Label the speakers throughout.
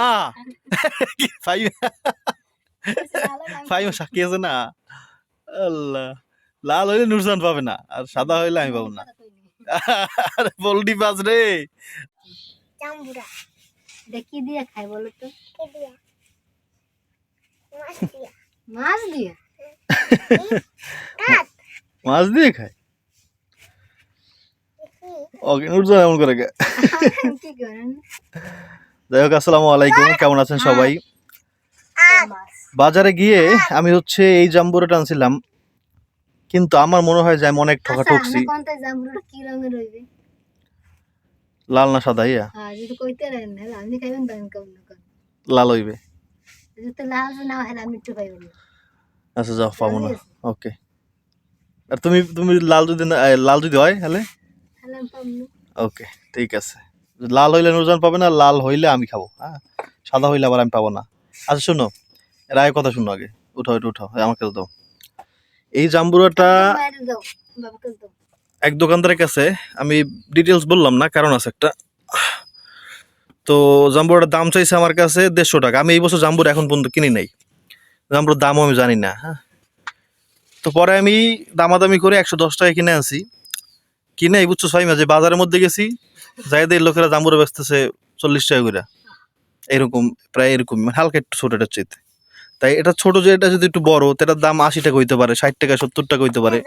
Speaker 1: আ ফাইম আছে না আল্লাহ লাল হইলে নুরজান পাবে না আর সাদা হইলে আমি পাবো না আরে পোল্ট্রি পাস রে
Speaker 2: জাম্বুরা
Speaker 3: দেখি দিয়ে খাই বলো তো
Speaker 2: মাছ দিয়ে
Speaker 3: মাছ দিয়ে
Speaker 1: খায় ওকে নুরজান এমন করে।
Speaker 3: কি করেন
Speaker 1: যাই হোক আসসালামু আলাইকুম। কেমন আছেন সবাই? বাজারে গিয়ে আমি হচ্ছে এই জাম্বুরাটা আনছিলাম। কিন্তু আমার মনে হয় যে আমি অনেক ঠকা
Speaker 3: আচ্ছা
Speaker 1: ঠকছি। লাল না সাদা ইয়া?
Speaker 3: হ্যাঁ
Speaker 1: লাল হইবে।
Speaker 3: হয়
Speaker 1: আচ্ছা যাও পাবো না। ওকে। আর তুমি তুমি লাল যদি লাল যদি হয় তাহলে? ওকে ঠিক আছে। লাল হইলে নুরজান পাবে না, লাল হইলে আমি খাব। হ্যাঁ? সাদা হইলে আবার আমি পাবো না। আচ্ছা শোনো রায় কথা শুনো আগে। উঠাও, এটা উঠাও আমাকে দাও। এই জাম্বুরাটা এক দোকানদারের কাছে, আমি ডিটেলস বললাম না, কারণ আছে একটা। তো জাম্বুরাটার দাম চাইছে আমার কাছে দেড়শো টাকা। আমি এই বছর জাম্বুর এখন পর্যন্ত কিনি নাই। জাম্বুর দামও আমি জানি না হ্যাঁ? তো পরে আমি দামাদামি করে একশো দশ টাকা কিনে আনছি। কিনে এই বুঝছ, ছয় মাঝে বাজারের মধ্যে গেছি যাইদের লোকেরা জাম্বুরা বেচতেছে চল্লিশ টাকা করে এরকম, প্রায় এরকম মানে হালকা একটু ছোট এটার চাইতে। তাই এটা ছোট যে, এটা যদি একটু বড় এটার দাম আশি টাকা হইতে পারে, ষাট টাকা, সত্তর টাকা হইতে পারে।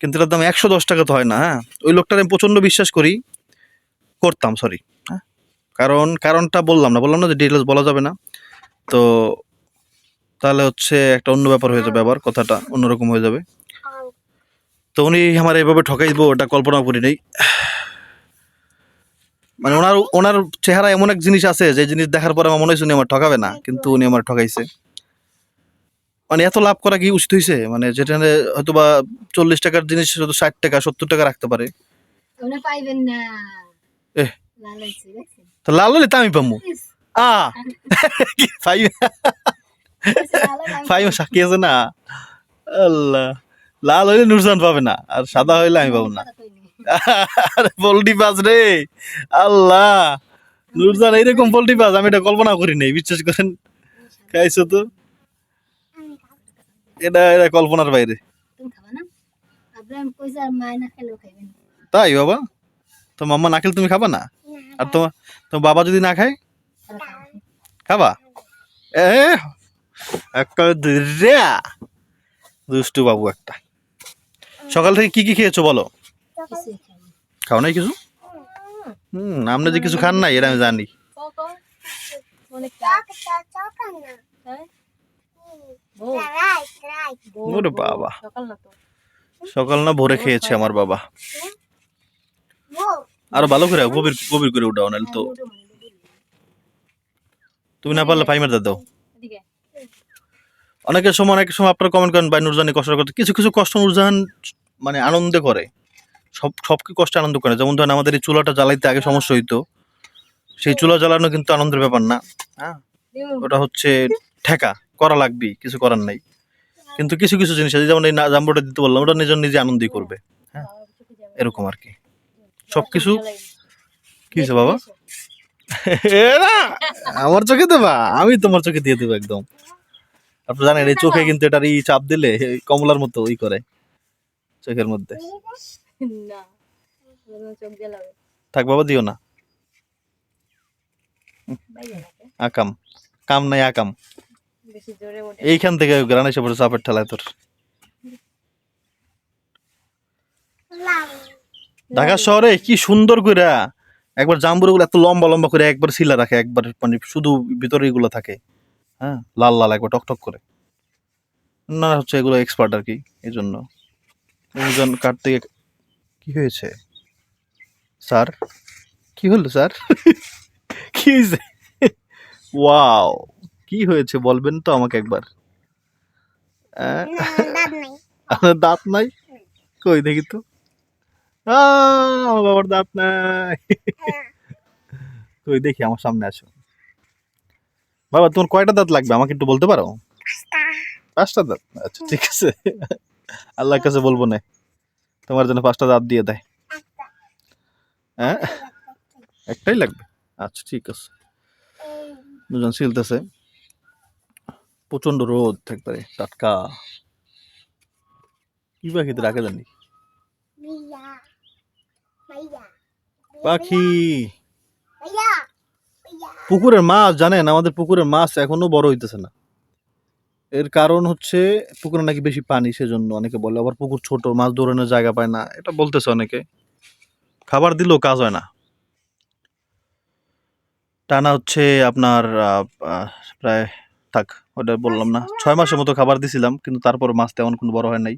Speaker 1: কিন্তু এটার দাম একশো দশ টাকা তো হয় না হ্যাঁ? ওই লোকটার আমি প্রচণ্ড বিশ্বাস করি, করতাম সরি হ্যাঁ? কারণ, কারণটা বললাম না বললাম না যে ডিটেলস বলা যাবে না। তো তাহলে হচ্ছে একটা অন্য ব্যাপার হয়ে যাবে আবার, কথাটা অন্যরকম হয়ে যাবে। তো উনি আমার এইভাবে ঠকাইবো ওটা কল্পনা করি নাই। মানে ওনার ওনার চেহারা এমন এক জিনিস আছে যে জিনিস দেখার পরে আমার মনে হয়েছে উনি আমার ঠকাবে না কিন্তু উনি আমার ঠকাইছে। মানে এত লাভ করা কি উচিত হয়েছে মানে যেখানে হয়তো বা চল্লিশ টাকার জিনিস শুধু ষাট টাকা সত্তর টাকা রাখতে পারে।
Speaker 3: লাল
Speaker 1: হলে তো আমি
Speaker 3: ইস,
Speaker 1: আ। ফাইভ ফাইভ সাক্ষী আছে না? আল্লাহ। লাল হইলে নুরজান পাবে না আর সাদা হইলে আমি পাবো না। আরে পোল্ট্রি পাস রে আল্লাহ। নুরজান এইরকম পোল্ট্রি পাস আমি এটা কল্পনা করি নাই বিশ্বাস করেন। খাইছো তো? এটা এটা কল্পনার বাইরে। তাই বাবা? তো মাম্মা না খেলে তুমি খাবা না? আর তোমার তোমার বাবা যদি না খায়?
Speaker 3: খাবা?
Speaker 1: এ একটা। দুষ্টু বাবু একটা। সকাল থেকে কি কি খেয়েছো বলো। খাও নাই কিছু হুম, আপনি যে কিছু খান নাই এটা আমি জানি বাবা।
Speaker 3: সকাল না
Speaker 1: ভোরে খেয়েছে আমার বাবা আরও ভালো করে, গভীর গভীর করে উঠাও, নাহলে তো। তুমি না পারলে ফাইমার দাও। অনেকের সময় অনেক সময় আপনারা কমেন্ট করেন ভাই নুরজানি কষ্ট করতে কিছু কিছু কষ্ট নুরজাহান মানে আনন্দে করে। সব সব কি কষ্ট আনন্দ করে। যেমন ধরেন আমাদের এই চুলাটা জ্বালাইতে আগে সমস্যা হইতো। সেই চুলা জ্বালানো কিন্তু আনন্দের ব্যাপার না। হ্যাঁ। ওটা হচ্ছে ঠেকা করা লাগবে কিছু করার নাই। কিন্তু কিছু কিছু জিনিস আছে যেমন এই জাম্বুটা দিতে বললাম ওটা নিজের নিজে আনন্দই করবে। হ্যাঁ। এরকম আর কি। সব
Speaker 3: কিছু
Speaker 1: কি হয়েছে বাবা? আমার চোখে দেবা? আমি তোমার চোখে দিয়ে দেবো একদম। আপনি জানেন এই চোখে কিন্তু এটার ই চাপ দিলে কমলার মতো ই করে চোখের মধ্যে। থাক বাবা দিও না। আকাম। কাম নাই আকাম। এইখান থেকে গ্রান এসে পড়ে চাপের ঠেলায় তোর। ঢাকা শহরে কি সুন্দর করে একবার জাম্বুরগুলো এত লম্বা লম্বা করে একবার শিলা রাখে একবার মানে শুধু ভিতরে এগুলো থাকে। হ্যাঁ? লাল লাল একবার টকটক করে। না হচ্ছে এগুলো এক্সপার্ট আর কি এই জন্য ওজন কাটতে গিয়ে কি হয়েছে? স্যার? কি হলো স্যার? কি হয়েছে? ওয়াও কি হয়েছে বলবেন তো আমাকে একবার।
Speaker 2: দাঁত নাই।
Speaker 1: আপনার দাঁত নাই? কই দেখি তো। আমার বাবার দাঁত নাই। কই দেখি আমার সামনে আসো। বাবা তোমার কয়টা দাঁত লাগবে? আমাকে একটু বলতে পারো? পাঁচটা। দাঁত? আচ্ছা ঠিক আছে। আল্লাহর কাছে বলব না। তোমার জন্য পাঁচটা দাঁত দিয়ে দেয়। হ্যাঁ? একটাই লাগবে? আচ্ছা ঠিক আছে। দুজন সিলতেছে। প্রচণ্ড রোদ একবারে টাটকা। কি পাখিতে রাখে জানি পাখি. পুকুরের মাছ, জানেন? আমাদের পুকুরের মাছ এখনও বড় হইতেছে না। এর কারণ হচ্ছে পুকুরে নাকি বেশি পানি, সেজন্য অনেকে বলে, আবার পুকুর ছোট, মাছ দৌড়ানোর জায়গা পায় না। এটা বলতেছে অনেকে। খাবার দিলেও কাজ হয় না। টানা হচ্ছে আপনার প্রায়, থাক, ওটা বললাম না। ছয় মাসের মতো খাবার দিছিলাম, কিন্তু তারপর মাছ তেমন কোনো বড় হয় নাই।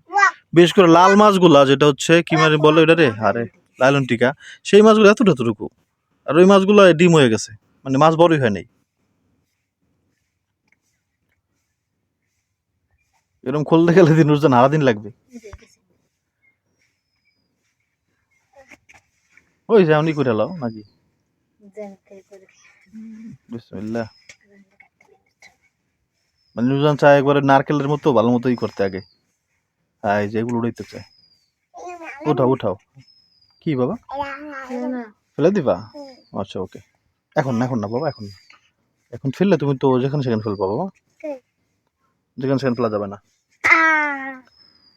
Speaker 1: বিশেষ করে লাল মাছগুলা, যেটা হচ্ছে, কি মানে বলে ওটা রে আরে লালন টিকা। সেই মাছগুলো এতটা এতটুকু। আর ওই মাছগুলো ডিম হয়ে গেছে। মানে মাছ বড়ই হয় নাই। এরকম খুলতে গেলে দিন রোজ হারা দিন লাগবে। ওই যে এমনি করে লাও নাকি? বিসমিল্লাহ। মানে নুজান চা একবারে নারকেলের মতো ভালো মতোই করতে আগে। হ্যাঁ এই যে এগুলো উড়াইতে চায়। উঠাও উঠাও। কি বাবা? ফেলে দিবা? আচ্ছা ওকে। এখন না এখন না বাবা এখন। না। এখন ফেললে তুমি তো যেখানে সেখানে ফেলবা বাবা। যেখানে সেখানে ফেলা যাবে না.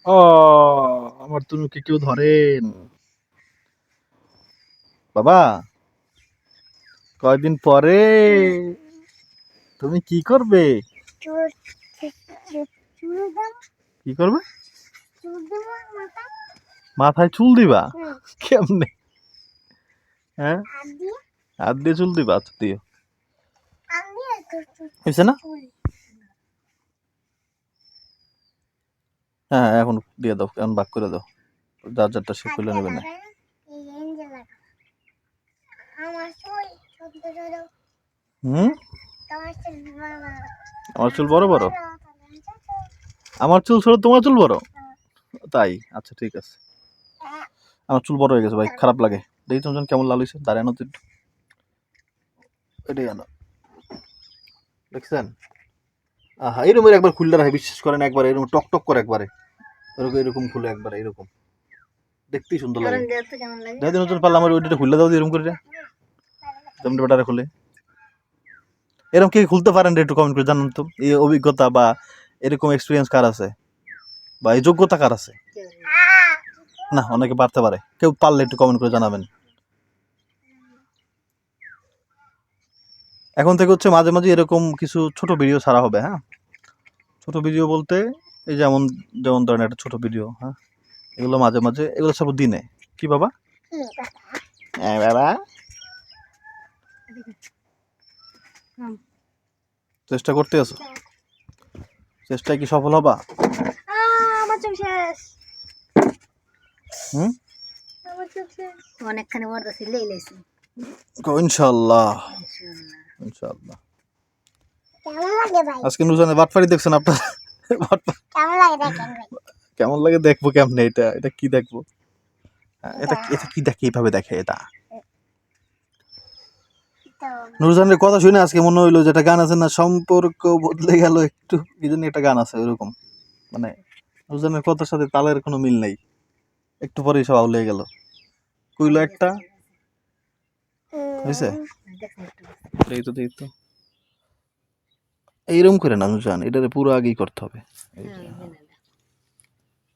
Speaker 1: ও আমার তুমি কি কেউ ধরেন বাবা কয়দিন পরে? তুমি কি করবে? কি করবে? মাথায় চুল দিবা? কেমনে? হ্যাঁ? হাত দিয়ে চুল দিবা দিও
Speaker 2: দিয়ে?
Speaker 1: হয়েছে না? হ্যাঁ হ্যাঁ, এখন দিয়ে দাও এখন বাক করে দাও। যার যারটা সে খুলে নেবে না। হুম?
Speaker 2: তোমার
Speaker 1: আমার চুল বড় বড়? আমার চুল ছোট তোমার চুল বড়? তাই? আচ্ছা ঠিক আছে। আমার চুল বড় হয়ে গেছে ভাই খারাপ লাগে। দেখি তুমি কেমন লাল হয়েছে। দাঁড়ায় আনো তো একটু। এটাই আনো দেখছেন? আহা এরকম একবার খুললে রাখে বিশ্বাস করেন একবার এরকম টক টক করে একবারে। এরকম এরকম খুলে একবারে এরকম। দেখতেই সুন্দর লাগে। যাই নতুন পারলে আমার ওইটা খুলে দাও এরকম করে। তেমন বেটারে খুলে। এরকম কি খুলতে পারেন একটু কমেন্ট করে জানান তো। এই অভিজ্ঞতা বা এরকম এক্সপিরিয়েন্স কার আছে? বা এই যোগ্যতা কার আছে? না অনেকে পারতে পারে। কেউ পারলে একটু কমেন্ট করে জানাবেন। এখন থেকে হচ্ছে মাঝে মাঝে এরকম কিছু ছোট ভিডিও ছাড়া হবে হ্যাঁ? ছোট ভিডিও বলতে এই যেমন যেমন ধরেন একটা ছোট ভিডিও হ্যাঁ? এগুলো মাঝে মাঝে এগুলো সব দিনে। কি বাবা? হ্যাঁ বাবা। চেষ্টা করতে আছো? চেষ্টায় কি সফল হবা? হুম?
Speaker 3: অনেকখানি বড় ছিল
Speaker 1: ইনশাল্লাহ আজকে নুজানে দেখছেন আপনার?
Speaker 2: কেমন লাগে দেখেন ভাই?
Speaker 1: কেমন লাগে দেখব কেমনে এটা? এটা কি দেখব? হ্যাঁ, এটা এটা কি দেখে এইভাবে দেখে এটা? নুরজানের কথা শুনে আজকে মনে হইল যেটা গান আছে না সম্পর্ক বদলে গেল একটু। কি জন্য একটা গান আছে ওইরকম। মানে নুরজানের কথার সাথে তালের কোনো মিল নেই। একটু পরেই সব আউলে গেল। কইলো একটা হয়েছে? এই তো এইরকম করে না নুরজান এটারে পুরো আগেই করতে হবে।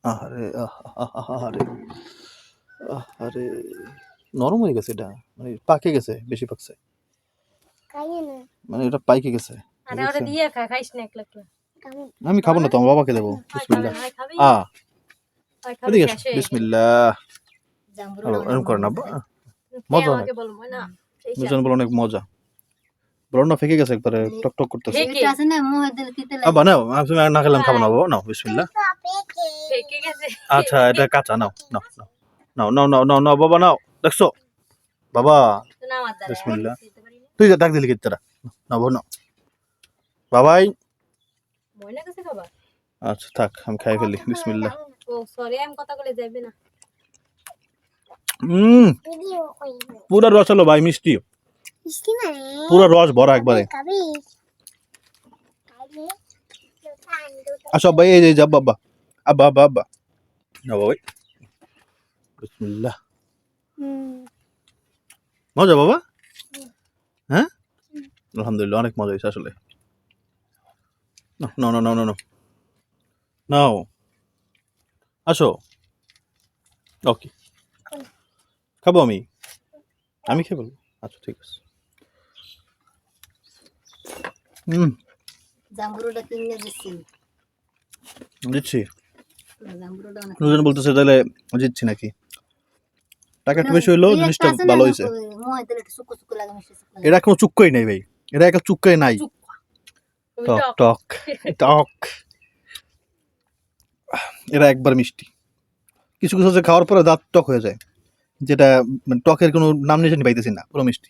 Speaker 1: আহারে আহ, আহ, আহ, আহারে আহারে। নরম হয়ে গেছে এটা মানে পাকে গেছে বেশি পাকছে মানে এটা পাইকে গেছে আমি খাব না তো আমার বাবাকে দেবো। বিসমিল্লাহ।
Speaker 4: হয়
Speaker 1: আ বিসমিল্লাহ। এরকম করে না মজা
Speaker 4: আমাকে বলব না সেই
Speaker 1: নুরজান বলো অনেক মজা। বলো না ফেকে গেছে একবারে টক টক করতেছে।
Speaker 4: ফেকে।
Speaker 3: এটা আছে না মুহে দিল কিতে
Speaker 1: আবা নাও আমি তুমি না খেলাম খাব না বাবা নাও বিসমিল্লাহ।
Speaker 4: ফেকে। গেছে।
Speaker 1: আচ্ছা এটা কাঁচা নাও নাও নাও নাও নাও নাও নাও বাবা নাও দেখছ? বাবা বিসমিল্লাহ। তুই যা ডাক দিলি কিত্তারা। নাও বাবা নাও। বাবাই।
Speaker 4: ময়না কাছে খাবা
Speaker 1: আচ্ছা থাক আমি খাই ফেলি বিসমিল্লাহ।
Speaker 4: ও সরি আমি কথা বলে যাবে না।
Speaker 1: হুম।
Speaker 2: ভিডিও কই
Speaker 1: পুরা রস হলো ভাই মিষ্টি।
Speaker 2: মানে?
Speaker 1: পুরা রস ভরা একবারে। আসো ভাই এই যে যাব বাবা আব্বা আব্বা। আব্বা না বাবাই বিসমিল্লাহ। মজা বাবা? হ্যাঁ? আলহামদুলিল্লাহ অনেক মজা হয়েছে আসলে। No no no no no. নাও। আসো। ওকে। খাব আমি? আমি খেয়ে বলব আচ্ছা ঠিক আছে। হুম
Speaker 3: জাম্বুরটা কিনে দিচ্ছি।
Speaker 1: দিচ্ছি? দুজন বলতেছে তাহলে জিতছি নাকি? টাকা একটু বেশি হইল জিনিসটা ভালো হয়েছে কোনো চুক্কই নাই ভাই। এটা একটা চুক্কই নাই। টক।
Speaker 4: টক
Speaker 1: টক এটা একবার মিষ্টি। কিছু কিছু হচ্ছে খাওয়ার পরে দাঁত টক হয়ে যায়। যেটা মানে টকের কোনো নাম নিশানি পাইতেছি না, পুরো মিষ্টি।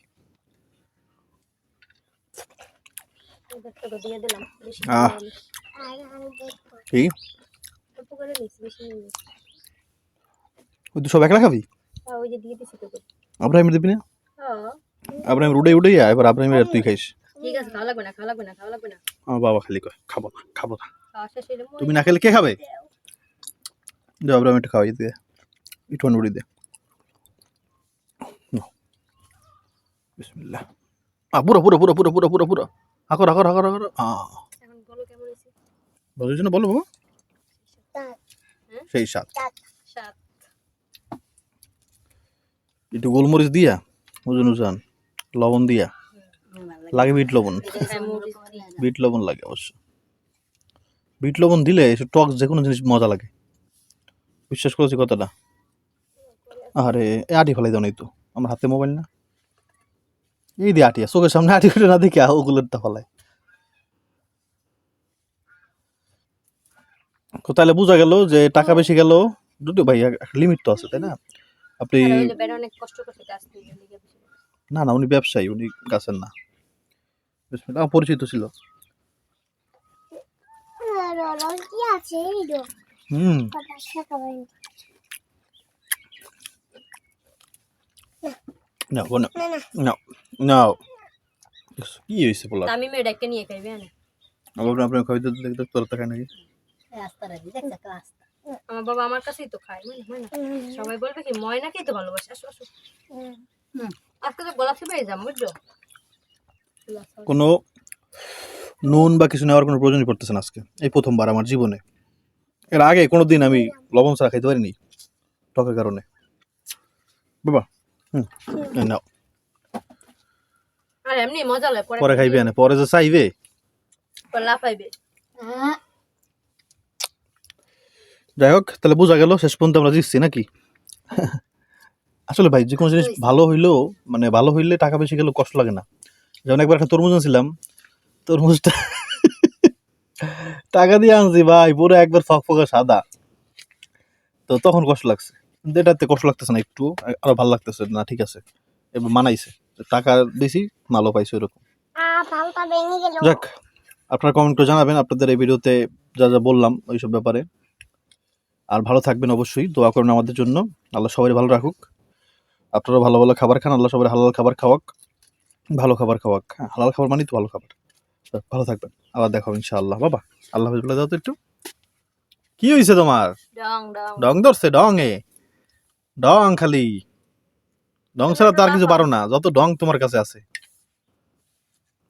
Speaker 1: আহ। সব একলা খাবি? আব্রাহিম দিবি না? আব্রাহিম রুডে যা, এবার আব্রাহিমের আর তুই খাইস।
Speaker 4: ঠিক
Speaker 1: বাবা খালি কয়, খাব না খাব না। তুমি না খেলে কে খাবে? যাও আব্রাহিম একটু খাওয়াই দিয়ে একটু উড়ি দে। বিসমিল্লাহ আ পুরো পুরো পুরো পুরো পুরো পুরো পুরো আকর আকর আকর আকর আ
Speaker 4: বলো কেমন হয়েছে?
Speaker 1: বলো বাবা। সেই স্বাদ
Speaker 4: স্বাদ
Speaker 1: একটু গোলমরিচ দিয়া ওজন ওজন লবণ দিয়া।
Speaker 3: লাগে।
Speaker 1: লাগে বিট লবণ। বিট লবণ লাগে অবশ্য। বিট লবণ দিলে টক যে কোনো জিনিস মজা লাগে। বিশ্বাস করেছি কথাটা? আরে এ আটি ফেলাই দাও নাই তো। আমার হাতে মোবাইল না। এই দিয়ে আটিয়া চোখের সামনে আটি ফেলে না দেখে ওগুলোরটা ফেলায় তো তাহলে বোঝা গেল যে টাকা বেশি গেল। দুটো ভাই লিমিট তো আছে তাই না? আপনি। না না উনি ব্যবসায়ী উনি গাছের না। আমার পরিচিত ছিল। হুম।
Speaker 2: কথা শেখাবেন
Speaker 1: না ও না
Speaker 2: না না
Speaker 1: না না কি হয়েছে বলা
Speaker 4: আমি মেয়েটাকে নিয়ে খাইবে না
Speaker 1: আপনার খাইতে দেখতে তোর টাকা নাকি
Speaker 4: আমার বাবা আমার কাছেই তো খায় ময়না সবাই বলবে কি ময়নাকেই তো ভালোবাসে আসো আসো। আজকে তো গোলাপ যাম বুঝছ
Speaker 1: কোনো নুন বা কিছু নেওয়ার কোনো প্রয়োজনই পড়তেছে না আজকে এই প্রথমবার আমার জীবনে এর আগে কোনো দিন আমি লবণ ছাড়া খাইতে পারিনি টকের কারণে বাবা হুম নাও।
Speaker 4: আর এমনি মজা লাগে পরে
Speaker 1: পরে খাইবে না পরে যে চাইবে।
Speaker 4: পরে লাফাইবে
Speaker 1: যাই হোক তাহলে বোঝা গেল শেষ পর্যন্ত আমরা জিতছি নাকি? আসলে ভাই যে কোনো জিনিস ভালো হইলেও মানে ভালো হইলে টাকা বেশি গেলেও কষ্ট লাগে না। যেমন একবার একটা তরমুজ আনছিলাম তরমুজটা টাকা দিয়ে আনছি ভাই পুরো একবার ফক ফকা সাদা। তো তখন কষ্ট লাগছে। কিন্তু এটাতে কষ্ট লাগতেছে না একটু আরও ভালো লাগতেছে না ঠিক আছে। এবার মানাইছে টাকা দিছি মালও পাইছে
Speaker 2: গেল।
Speaker 1: যাক আপনারা কমেন্ট করে জানাবেন আপনাদের এই ভিডিওতে যা যা বললাম ওইসব ব্যাপারে। আর ভালো থাকবেন অবশ্যই দোয়া করুন আমাদের জন্য। আল্লাহ সবাই ভালো রাখুক। আপনারা ভালো ভালো খাবার খান আল্লাহ সবাই হালাল খাবার খাওয়াক। ভালো খাবার খাওয়াক হ্যাঁ হালাল খাবার মানে তো ভালো খাবার। ভালো থাকবেন আবার দেখো ইনশাআল্লাহ বাবা। আল্লাহ হাফিজ বলে দাও তো একটু। কি হয়েছে তোমার?
Speaker 4: ডং ডং।
Speaker 1: ডং ধরছে ডং এ। ডং খালি। ডং ছাড়া তো আর কিছু পারো না যত ডং তোমার কাছে আছে।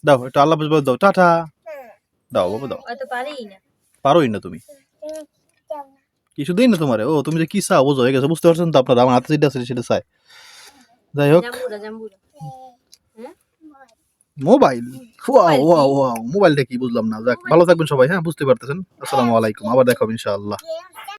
Speaker 1: দাও একটু আল্লাহ হাফিজ বলে দাও। টাটা। দাও বাবা দাও।
Speaker 4: পারেই না।
Speaker 1: পারোই না তুমি। কিছু দিই না তোমারে। ও তুমি যে কি চাও বোঝো হয়ে গেছে। বুঝতে পারছেন তো আপনারা? আমার হাতে যেটা আছে সেটা চাই। যাই হোক।
Speaker 4: জাম্বুরা
Speaker 1: মোবাইল? Wow wow wow. মোবাইলটা কি? বুঝলাম না। যাক ভালো থাকবেন সবাই হ্যাঁ? বুঝতে পারতেছেন। আসসালামু আলাইকুম। আবার দেখাবো ইনশাআল্লাহ।